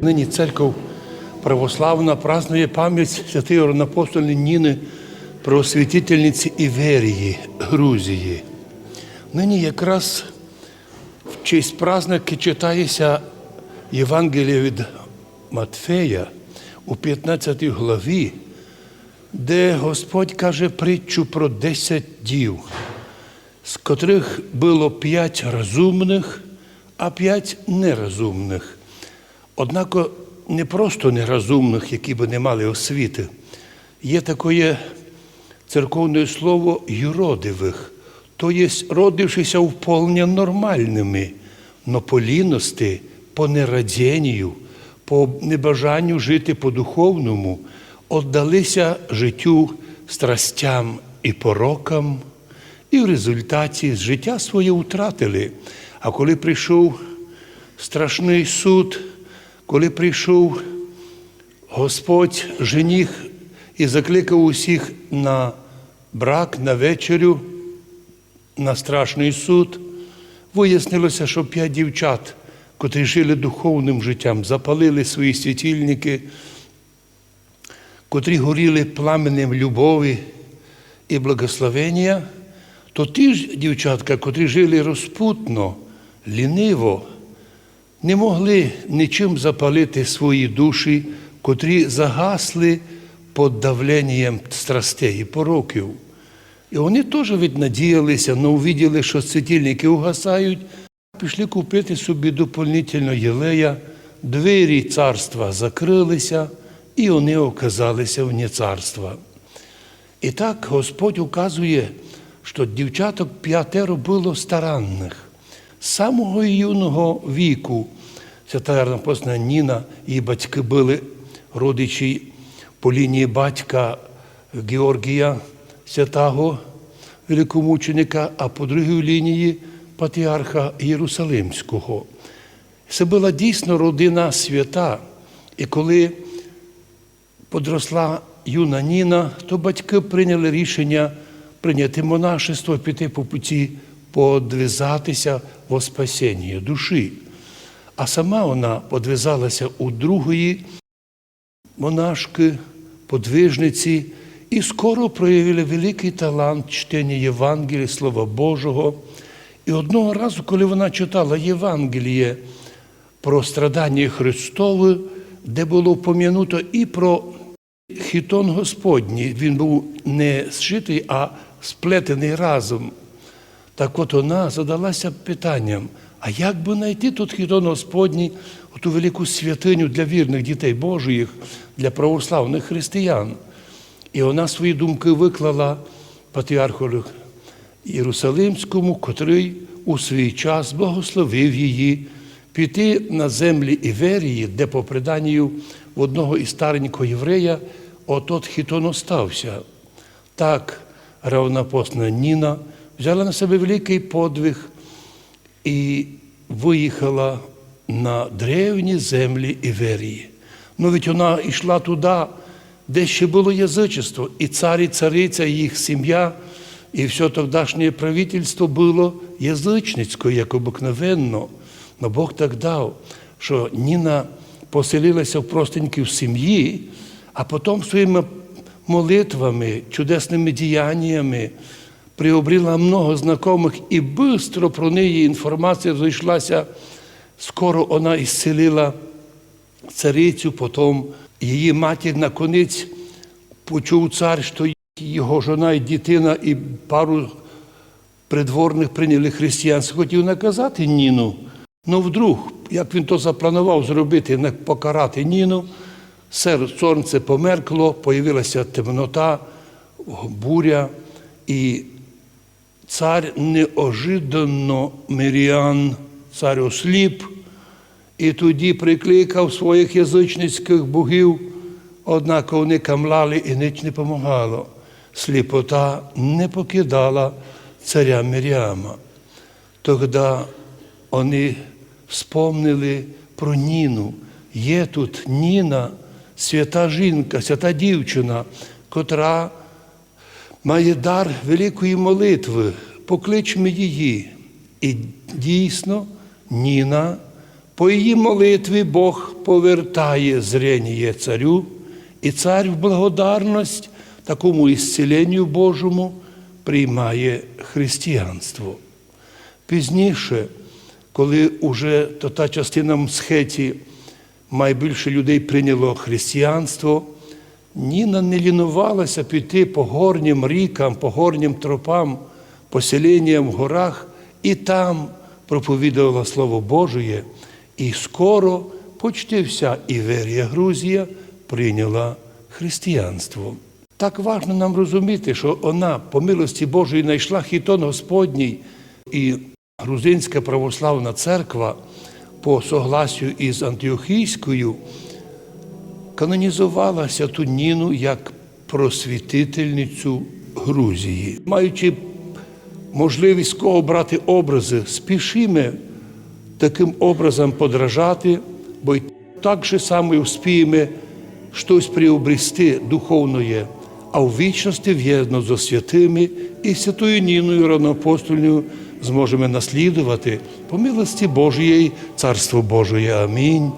Нині церква православна празднує пам'ять святої Равнопостольної Ніни Просвітительниці Іверії, Грузії. Нині якраз в честь праздники читається Євангеліє від Матфея у 15 главі, де Господь каже притчу про 10 дів, з котрих було п'ять розумних, а п'ять нерозумних. Однако не просто нерозумних, які би не мали освіти. Є таке церковне слово юродивих, то є родившися вполне нормальними, но по ліності, по нерадінню, по небажанню жити по-духовному, віддалися життю страстям і порокам, і в результаті життя своє втратили. А коли прийшов страшний суд, коли прийшов Господь жених і закликав усіх на брак, на вечерю, на страшний суд, вияснилося, що п'ять дівчат, котрі жили духовним життям, запалили свої світильники, котрі горіли пламенем любові і благословення, то ті ж дівчатка, котрі жили розпутно, ліниво, не могли нічим запалити свої душі, котрі загасли під давленням страстей і пороків. І вони теж віднадіялися, але увиділи, що світильники угасають, пішли купити собі доповнительно єлея, двері царства закрилися, і вони оказалися вне царства. І так Господь указує, що дівчаток п'ятеро було старанних. З самого юного віку свята апостола Ніна, її батьки були родичі по лінії батька Георгія святого великомученика, а по другій лінії патріарха Єрусалимського. Це була дійсно родина свята. І коли подросла юна Ніна, то батьки прийняли рішення прийняти монашество, піти по путі подвизатися во спасіння душі. А сама вона подвизалася у другої монашки, подвижниці, і скоро проявили великий талант чтення Євангелія, Слова Божого. І одного разу, коли вона читала Євангеліє про страдання Христове, де було пом'януто і про хітон Господній, він був не зшитий, а сплетений разом. Так от вона задалася питанням, а як би знайти тут хітон Господній, ту велику святиню для вірних дітей Божих, для православних християн? І вона свої думки виклала патріарху Єрусалимському, котрий у свій час благословив її піти на землі Іверії, де по преданню одного із старенького єврея отот хітон остався. Так равнопосна Ніна взяла на себе великий подвиг і виїхала на древні землі Іверії. Ну, ведь вона йшла туди, де ще було язичество, і цар, і цариця, і їх сім'я, і все тогдашнє правительство було язичницьке, як обикновенно. Но Бог так дав, що Ніна поселилася в простенькій в сім'ї, а потім своїми молитвами, чудесними діяннями приобріла много знайомих і швидко про неї інформація зайшлася. Скоро вона ісцелила царицю, потім її матір наконець почув цар, що його жона і дитина, і пару придворних прийняли християнство. Хотів наказати Ніну. Ну вдруг, як він то запланував зробити, покарати Ніну, сонце померкло, появилася темнота, буря, і цар неожиданно Миріан, цар осліп, і тоді прикликав своїх язичницьких богів, однак вони камлали і ніч не помагало. Сліпота не покидала царя Міріама. Тоді вони вспомнили про Ніну. Є тут Ніна, свята жінка, свята дівчина, котра має дар великої молитви, покличмо її. І дійсно Ніна По її молитві Бог повертає зрення царю, і цар в благодарність такому ісцеленню Божому приймає християнство. Пізніше, коли уже то та частина Мсхеті найбільше людей прийняло християнство, Ніна не лінувалася піти по горнім рікам, по горнім тропам, поселенням в горах, і там проповідувала Слово Божє, і скоро почти вся Іверія Грузія прийняла християнство. Так важно нам розуміти, що вона по милості Божої знайшла хітон Господній, і Грузинська православна церква по согласію із Антиохійською канонізувала святу Ніну як просвітительницю Грузії. Маючи можливість кого брати образи, спішимо таким образом подражати, бо й так же само успіємо щось приобрести духовне, а в вічності в'єдно зо святими і святою Ніною равноапостольною зможемо наслідувати по милості Божої, Царство Божої. Амінь.